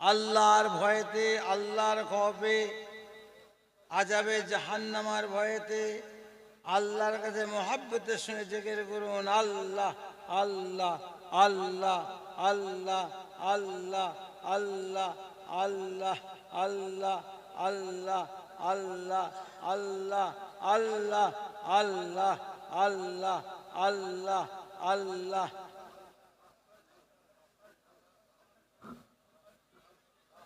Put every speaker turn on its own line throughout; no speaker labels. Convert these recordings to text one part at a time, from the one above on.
আল্লাহর ভয়েতে আল্লাহর খবে আজাবে জাহান্নামার ভয়েতে আল্লাহর কাছে মহাব্বতের সঙ্গে জেগের করুন আল্লাহ আল্লাহ আল্লাহ আল্লাহ আল্লাহ আল্লাহ আল্লাহ আল্লাহ আল্লাহ আল্লাহ আল্লাহ আল্লাহ আল্লাহ আল্লাহ আল্লাহ আল্লাহ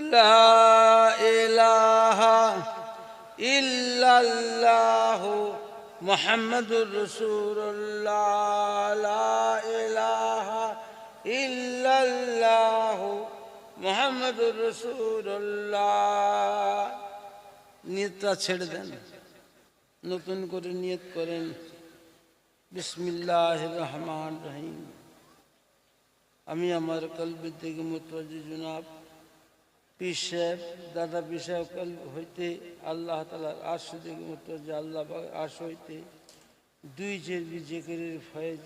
لا إله إلا الله محمد رسول الله لا إله إلا الله محمد رسول الله নিয়তটা ছেড়ে দেন নতুন করে নিয়ত করেন বিসমিল্লাহ রহমান রহিম আমি আমার কলবের দিকে মুতওয়াজি জনাব পীর সাহেব, দাদা পীর সাহেব হইতে আল্লাহ তালার আশ দিকে মুতওয়াজি আল্লাহ আশ হইতে দুই চেরবি জেকেরের ফয়েজ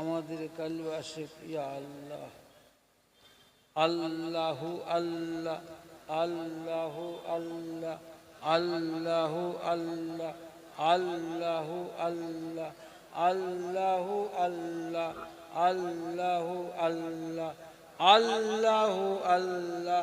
আমাদের কালবে আসে ইয়া আল্লাহ। আল্লাহু আল্লাহ আল্লাহু আল্লাহ আল্লাহু আল্লাহ আল্লাহু আল্লাহ আল্লাহু আল্লাহ আল্লাহু আল্লাহ আল্লাহু আল্লাহ।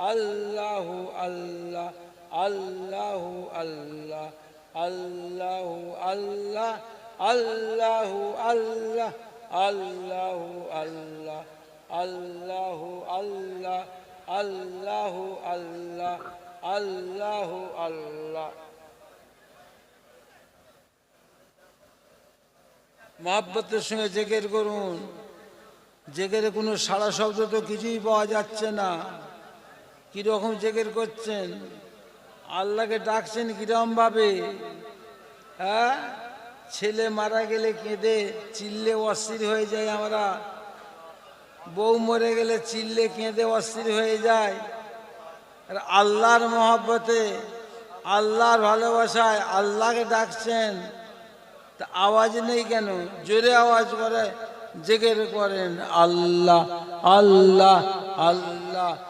আল্লাহু আল্লাহ আল্লাহু আল্লাহ আল্লাহু আল্লাহ আল্লাহু আল্লাহ আল্লাহ আল্লাহ আল্লাহু আল্লাহ আল্লাহ আল্লাহ আল্লাহ আল্লাহ মহাব্বতের সঙ্গে জেগের করুন। জেগের কোনো সারা শব্দ তো কিছুই পাওয়া যাচ্ছে না। কীরকম জেগের করছেন? আল্লাহকে ডাকছেন কিরম ভাবে হ্যাঁ? ছেলে মারা গেলে কেঁদে চিল্লে অস্থির হয়ে যায় আমরা। বউ মরে গেলে চিল্লে কেঁদে অস্থির হয়ে যায়। আর আল্লাহর মহব্বতে, আল্লাহর ভালোবাসায় আল্লাহকে ডাকছেন। তা আওয়াজ নেই কেন? জোরে আওয়াজ করে জেগে করেন আল্লাহ আল্লাহ আল্লাহ।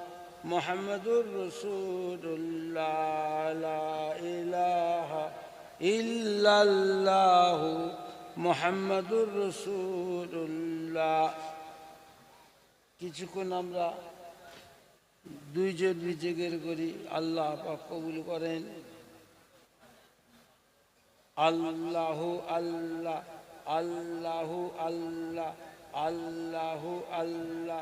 মোহাম্মদুর রসুল্লাহ ইল্লাল্লাহু মোহাম্মদুর রসুল্লাহ কিছুক্ষণ আমরা দুইজন নিজেকের করি, আল্লাহ কবুল করেন। আল্লাহ আল্লাহ, আল্লাহু আল্লাহ আল্লাহ আল্লাহ।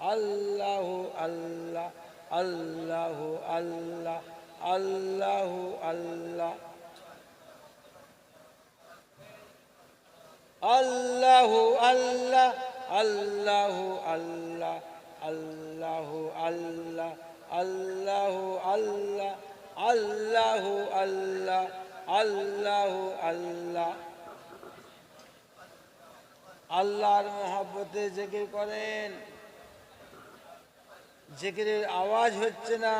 আল্লাহু আল্লাহ আল্লাহ আল্লাহ আল্লাহ আল্লাহ। আল্লাহ আল্লাহ আল্লাহ আল্লাহ আল্লাহ আল্লাহ আল্লাহ আল্লাহ আল্লাহ আল্লাহ আল্লাহ আল্লাহ। আল্লাহর মহব্বতে জেগে করেন। জেকেরের আওয়াজ হচ্ছে না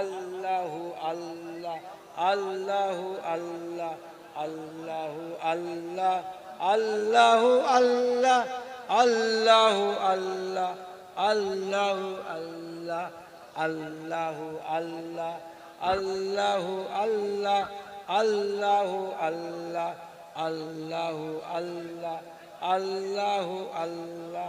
আল্লাহু আল্লাহ আল্লাহু আল্লাহ আল্লাহু আল্লাহ আল্লাহু আল্লাহ আল্লাহু আল্লাহ আল্লাহু আল্লাহ আল্লাহু আল্লাহ আল্লাহ আল্লাহ আল্লাহ আল্লাহ আল্লাহ আল্লাহ আল্লাহ আল্লাহ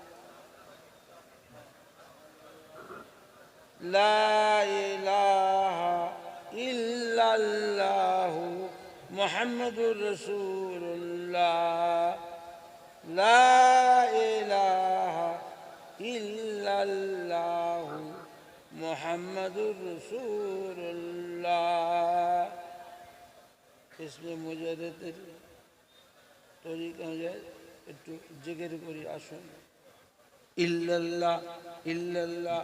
ইহ মোহাম্মদুর রসুল্লাহ ইহ মোহাম্মদুর রসুল্লাহ इसलिए মুজাহিদের তরিকা একটু জেগের করি, আসুন। ইল্লাল্লাহ ইল্লাল্লাহ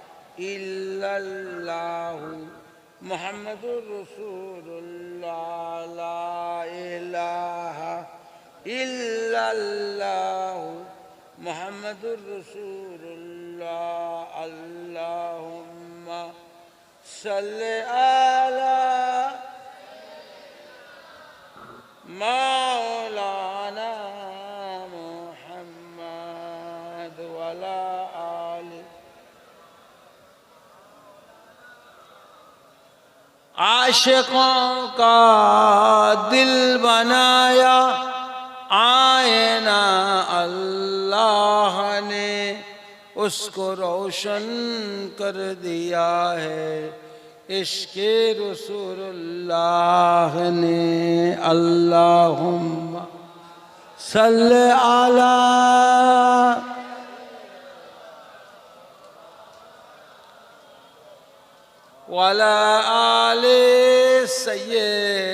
إلا الله محمد رسول الله لا إله إلا الله محمد رسول الله اللهم صل على مولانا عاشقوں کا دل بنایا، آئینہ اللہ نے اس کو روشن کر دیا ہے۔ عشق رسول اللہ نے اللہم صلی اللہ ولا آل سیدنا۔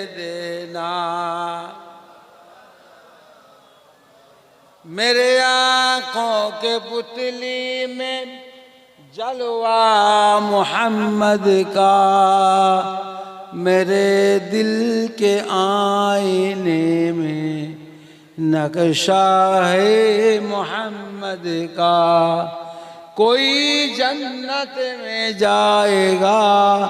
میرے آنکھوں کے پتلی میں جلوہ محمد کا۔ میرے دل کے آئینے میں نقشہ ہے محمد کا۔ کوئی جنت میں جائے گا،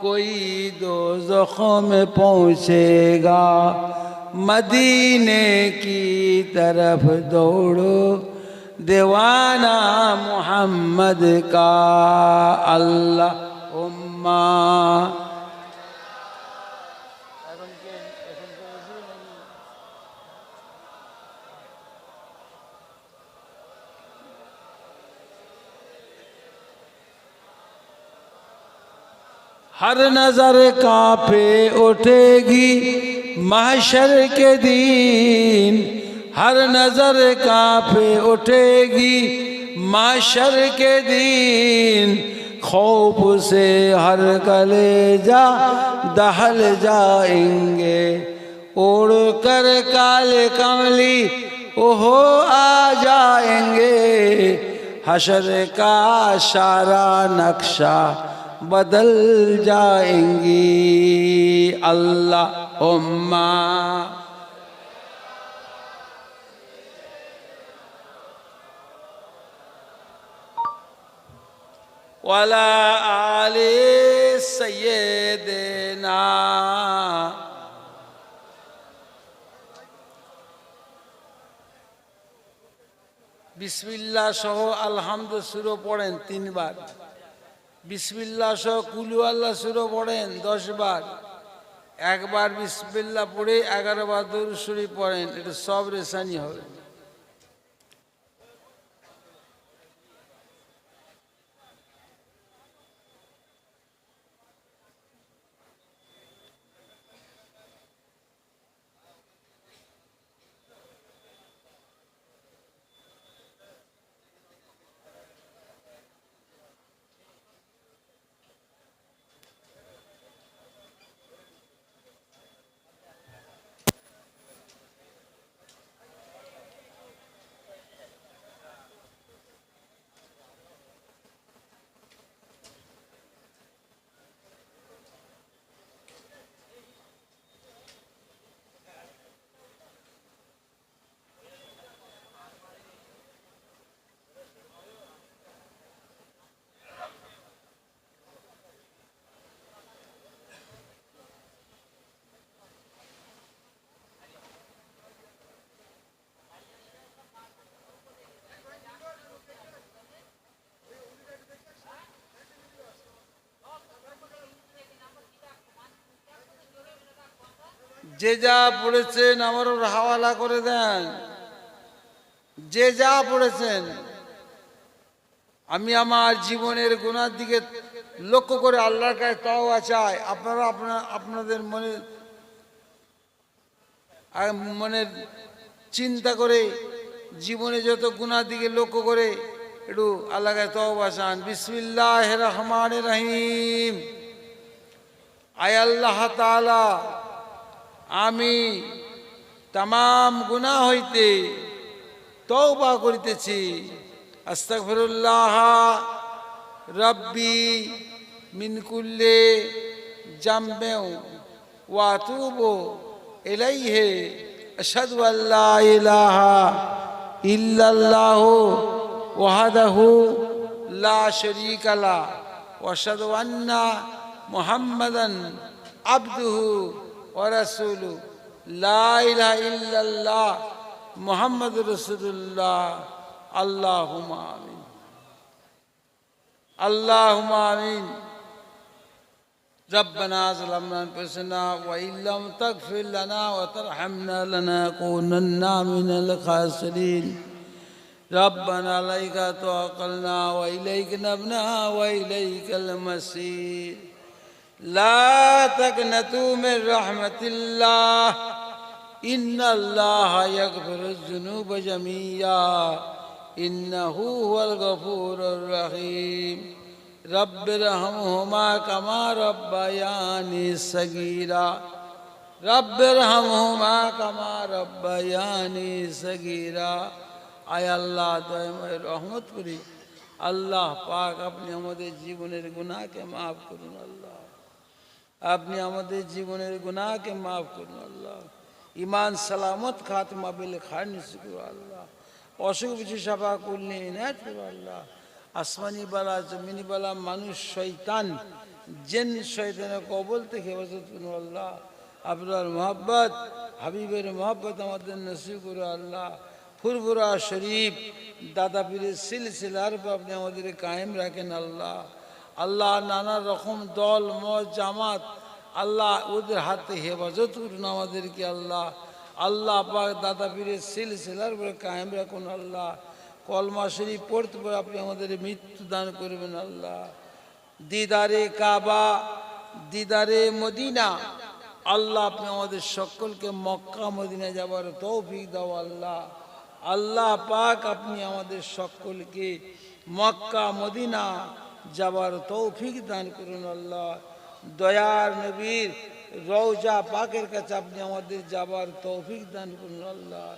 کوئی دوزخ میں پہنچے گا۔ مدینے کی طرف دوڑو، دیوانہ محمد کا اللہ हर नजर कांपे उठेगी महशर के दिन हर नजर कांपे उठेगी महशर के दिन खौफ से हर कलेजा दहल जाएंगे उड़ कर काले कमली ओहो आ जाएंगे हशर का सारा नक्शा بدل جائیں گی اللہ عما ولا آل سيدنا বিসমিল্লা সহ আলহামদ সুরো পড়েন তিনবার বিসমিল্লা সহ কুলু আল্লাহ সুরো পড়েন দশ বার একবার বিসমিল্লা পড়ে এগারো বার দৌড় সুরি পড়েন, এটা সব রেশানি হবে। যে যা পড়েছেন আমার ওর হাওয়ালা করে দেন। যে যা পড়েছেন, আমি আমার জীবনের গুণার দিকে লক্ষ্য করে আল্লাহর কাছে তাও চাই। আপনারা আপনার, আপনাদের মনে মনের চিন্তা করে জীবনে যত গুণার দিকে লক্ষ্য করে একটু আল্লাহ কাছে তাও বাসান বিসমিল্লাহ রহমান রহিম। আয় আল্লাহ তাআলা আমি তাম গুণা হইতে তওবা করিতেছি। আস্তাগফিরুল্লাহ রব্বি মিনকুল্লে কুল্লে জামবেউ ওয়া আতুবু ইলাইহি। আশহাদু আল্লা ইলাহা ইল্লাল্লাহ ওয়াহদাহু লা শারীকা মুহাম্মাদান আবদুহু ورسوله لا إله إلا الله محمد رسول الله. اللهم آمين. اللهم آمين. ربنا ظلمنا أنفسنا وإن لم تغفر لنا وترحمنا لنكونن من الخاسرين. ربنا عليك توكلنا وإليك نبنا وإليك المصير. لا تقنطوا من رحمة الله إن الله يغفر الذنوب جميعا إنه هو الغفور الرحيم رب ارحمهما كما ربياني صغيرا رب ارحمهما كما ربياني صغيرا আয় আল্লাহ দয়াময় রহমত করি আল্লাহ পাক আপনি আমাদের জীবনের গুনাহকে মাফ করুন আল্লাহ আপনি আমাদের জীবনের গুনাহকে মাফ করুন, আল্লাহ। ইমান সালামত, খাতমা, বিল খান আল্লাহ। অসুখ বিশু সাফা করলে আল্লাহ। আসমানি বালা, জমিনি বালা, মানুষ শৈতান জেন শৈতানের কবল থেকে হেফাজত করুন, আল্লাহ। আপনার মোহাব্বত, হাবিবের মোহাব্বত আমাদের নসিব করো আল্লাহ। ফুরফুরা শরীফ, দাদা পীরের সিলসিলার আপনি আমাদের কায়েম রাখেন, আল্লাহ। আল্লাহ নানা রকম দল, মত, জামাত, আল্লাহ ওদের হাতে হেফাজত করুন আমাদেরকে আল্লাহ। আল্লাহ পাক দাদা পীরের সিলসিলার উপরে কায়েম রাখুন আল্লাহ। কলমা শরীফ পড়তে পড়ে আপনি আমাদের মৃত্যু দান করবেন আল্লাহ। দিদারে কাবা, দিদারে মদিনা, আল্লাহ আপনি আমাদের সকলকে মক্কা মদিনা যাবার তৌফিক দাও আল্লাহ। আল্লাহ পাক আপনি আমাদের সকলকে মক্কা, মদিনা যাবার তৌফিক দান করুন আল্লাহ। দয়ার নবীর রওজা পাকের কাছে আপনি আমাদের যাবার তৌফিক দান করুন আল্লাহ।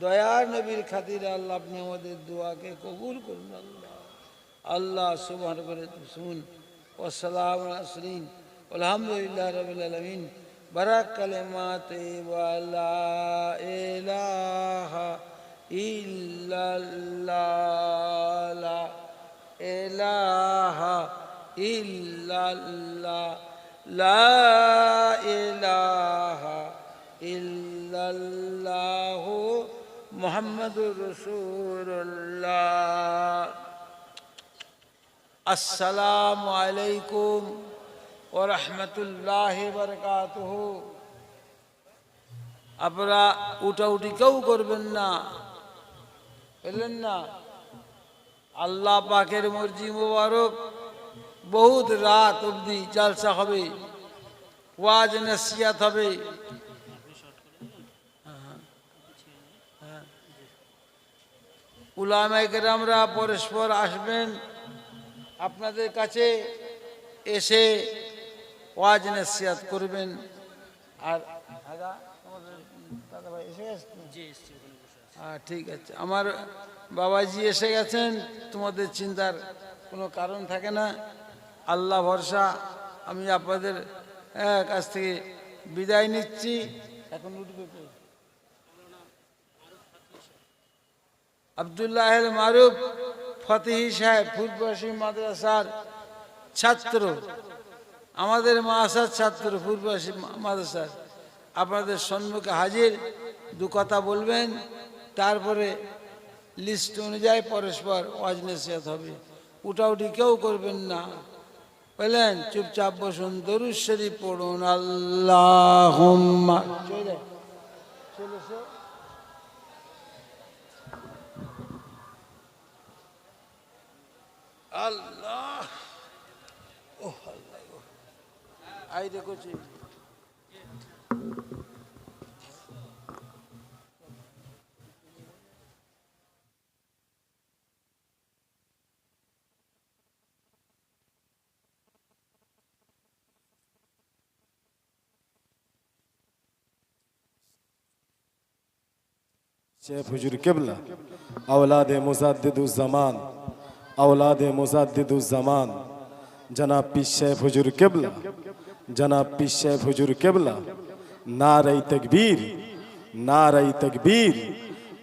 দয়ার নবীর খাতিরে আল্লাহ আপনি আমাদের দোয়াকে কবুল করুন আল্লাহ। আল্লাহ সুবহান করে শুন ওসালাম আসরিন আলহামদুলিল্লাহ রবিল আলমিন। কালেমাতে ওয়ালা ইলাহা ইল্লাল্লাহ। ইলাহা ইল্লাল্লাহ, লা ইলাহা ইল্লাল্লাহ মুহাম্মাদুর রাসূলুল্লাহ। আসসালামু আলাইকুম ও রহমতুল্লাহ বরকাতুহ। আপনারা উঠাউটি কেউ করবেন না। বুঝলেন না। আল্লাহ পাকের মর্জি মোবারক বহুত রাত অবধি জালসা হবে, ওয়াজ নসিয়াত হবে। উলামায়ে কেরামরা পরস্পর আসবেন আপনাদের কাছে এসে ওয়াজ নসিয়াত করবেন। আর দাদা এসে হ্যাঁ ঠিক আছে। আমার বাবাজি এসে গেছেন, তোমাদের চিন্তার কোনো কারণ থাকে না। আল্লাহ ভরসা, আমি আপনাদের কাছ থেকে বিদায় নিচ্ছি। এখন উঠবে? আবদুল্লাহ মারুফ ফতেহি সাহেব ফুলবাসী মাদ্রাসার ছাত্র। আমাদের মাসার ছাত্র ফুলবাসী মাদ্রাসার। আপনাদের সম্মুখে হাজির, দু কথা বলবেন। তারপরে লিস্ট অনুযায়ী পরস্পর ওয়াজ নসিহত হবে। উঠাউটি কেউ করবেন না। বললেন চুপচাপ বসুন, দরুদ শরীফ পড়ুন আল্লাহ চলে চলেছে আল্লাহ ও আল্লাহ। আই শেখ হুজুর
কেবলা আওলাদে মুজাদ্দিদুজ্জামান আওলাদে মুজাদ্দিদুজ্জামান জনাব পি শেখ হুজুর কেবলা জনাব পি শেখ হুজুর কেবলা না রাই তকবীর না রাই তকবীর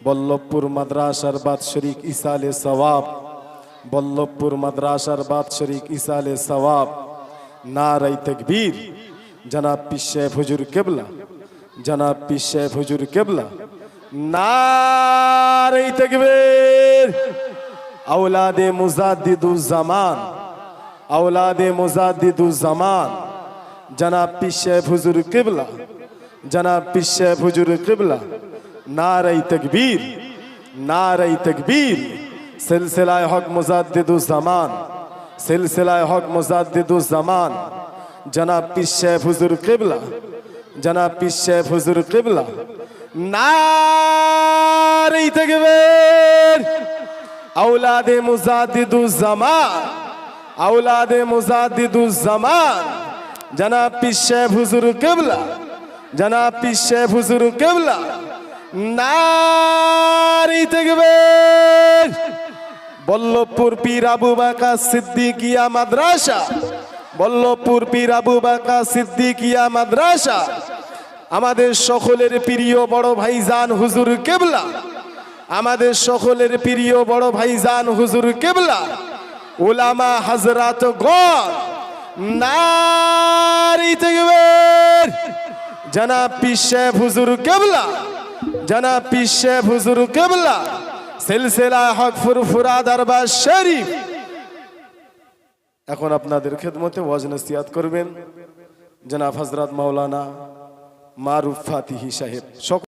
বল্লভপুর মাদ্রাসার বাদ শরিক ইসালে সওয়াব বল্লভপুর মাদ্রাসার বাদ শরিক ইসালে সওয়াব না রাই তকবীর জনাব পি শেখ হুজুর কেবলা জনাব পি শেখ হুজুর কেবলা নারে তকবীর। আওলাদে মুজাদ্দিদুজ্জামান আওলাদে মুজাদ্দিদুজ্জামান জনাব পিশে হুজুর কিবলা। জনাব পিশে হুজুর কিবলা। নারী তকবীর। নারী তকবীর। সিলসিলায়ে হক মুজাদ্দিদুজ্জামান সিলসিলায়ে হক মুজাদ্দিদুজ্জামান জনাব পিশে হুজুর কিবলা। জনাব পিশে হুজুর কিবলা। নারী তাকবীর আওলাদে মুজাদ্দিদুজ্জামান আওলাদে মুজাদ্দিদুজ্জামান। জনাব পিশে হুজুর কেবলা, জনাব পিশে হুজুর কেবলা, নারী তাকবীর বল্লভপুর পীর আবু বাকা সিদ্দিকিয়া মাদ্রাসা, বল্লভপুর পীর আবু বাকা সিদ্দিকিয়া মাদ্রাসা আমাদের সকলের প্রিয় বড় ভাইজান হুজুর কেবলা। আমাদের সকলের প্রিয় বড় ভাইজান হুজুর কেবলা। ওলামা হাজরাত গণ নারী জনাব পীর হুজুর কেবলা, জনাব সাহেব হুজুর কেবলা, সিলসিলা হক ফুরফুরা দরবার শরীফ। এখন আপনাদের খেদমতে ওয়াজ নসিহাত করবেন। জনাব হজরত মাওলানা মারুফ ফাতিহি সাহেব।